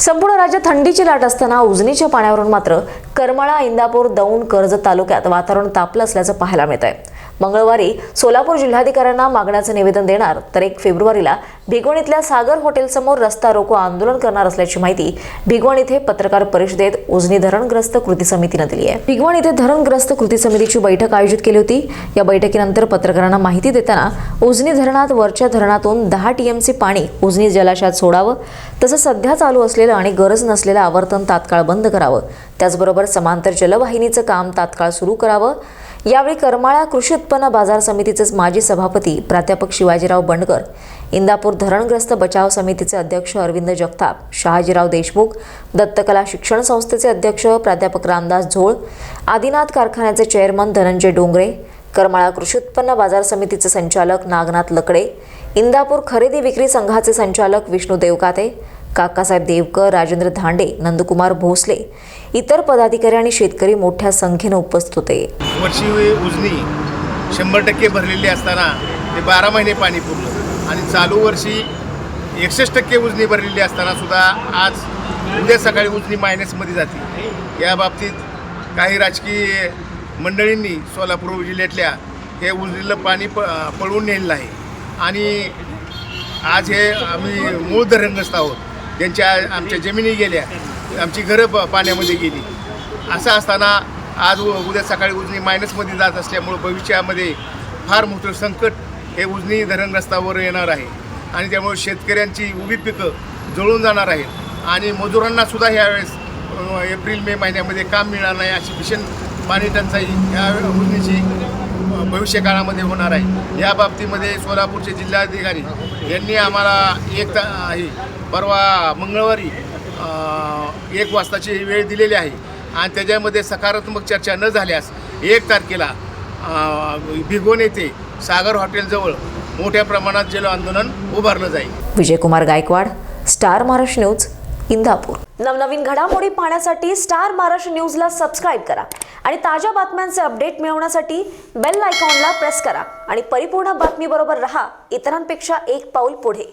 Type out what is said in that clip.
संपूर्ण राज्यात थंडीची लाट असताना उजनीच्या पाण्यावरून मात्र करमाळा इंदापूर दौंड कर्जत तालुक्यात वातावरण तापलं असल्याचं पाहायला मिळत आहे मंगळवारी सोलापूर जिल्हाधिकाऱ्यांना मागण्याचं निवेदन देणार तर एक फेब्रुवारीला भिगवण सागर हॉटेलसमोर रस्ता रोको आंदोलन करणार असल्याची माहिती भिगवण इथे पत्रकार परिषदेत उजनी धरणग्रस्त कृती समितीनं दिली आहे. भिगवण इथे धरणग्रस्त कृती समितीची बैठक आयोजित केली होती. या बैठकीनंतर पत्रकारांना माहिती देताना उजनी धरणात वरच्या धरणातून दहा टीएमसी पाणी उजनी जलाशयात सोडावं तसंच सध्या चालू असलेलं आणि गरज नसलेलं आवर्तन तात्काळ बंद करावं त्याचबरोबर समांतर जलवाहिनीचं काम तात्काळ सुरू करावं यावेळी करमाळा कृषी उत्पन्न बाजार समितीचे माजी सभापती प्राध्यापक शिवाजीराव बंडकर इंदापूर धरणग्रस्त बचाव समितीचे अध्यक्ष अरविंद जगताप शहाजीराव देशमुख दत्तकला शिक्षण संस्थेचे अध्यक्ष प्राध्यापक रामदास झोळ आदिनाथ कारखान्याचे चेअरमन धनंजय डोंगरे करमाळा कृषी उत्पन्न बाजार समितीचे संचालक नागनाथ लकडे इंदापूर खरेदी विक्री संघाचे संचालक विष्णू देवकाते काकासाहेब देवकर राजेंद्र धांडे नंदकुमार भोसले इतर पदाधिकारी आणि शेतकरी मोठ्या संख्येनं उपस्थित होते. वर्षी उजनी शंभर टक्के भरलेली असताना ते बारा महिने पाणी पुरलं. आणि चालू वर्षी एकसष्ट टक्के उजनी भरलेली असताना सुद्धा आज उद्या सकाळी उजनी मायनसमध्ये जाते. या बाबतीत काही राजकीय मंडळींनी सोलापूर जिल्ह्यातल्या हे उजनीला पाणी प पळवून नेलेलं आहे. आणि आज हे आम्ही मूळ धरणग्रस्त आहोत. त्यांच्या आमच्या जमिनी गेल्या आमची घरं प- पाण्यामध्ये गेली. असं असताना आज उद्या सकाळी उजनी मायनसमध्ये जात असल्यामुळं भविष्यामध्ये फार मोठं संकट हे उजनी धरणग्रस्तावर येणार आहे. आणि त्यामुळे शेतकऱ्यांची उभी पिकं जळून जाणार आहेत. आणि मजुरांनासुद्धा ह्यावेळेस एप्रिल मे महिन्यामध्ये काम मिळणार नाही अशी भीषण पाणी टंचाई ह्या उजनीची भविष्य काळामध्ये होणार आहे. या बाबतीमध्ये सोलापूरचे जिल्हाधिकारी यांनी आम्हाला एक आहे परवा मंगळवारी एक वाजताची वेळ दिलेली आहे. आणि त्याच्यामध्ये सकारात्मक चर्चा न झाल्यास एक तारखेला भिगवण येथे सागर हॉटेलजवळ मोठ्या प्रमाणात जल आंदोलन उभारलं जाईल. Vijaykumar Gaikwad star Maharashtra news Indapur. नवनवीन घडामोडी पाहण्यासाठी स्टार महाराष्ट्र न्यूजला सबस्क्राईब करा आणि ताज्या बातम्यांचे अपडेट मिळवण्यासाठी बेल आयकॉनला प्रेस करा आणि परिपूर्ण बातमीबरोबर रहा. इतरांपेक्षा एक पाऊल पुढे.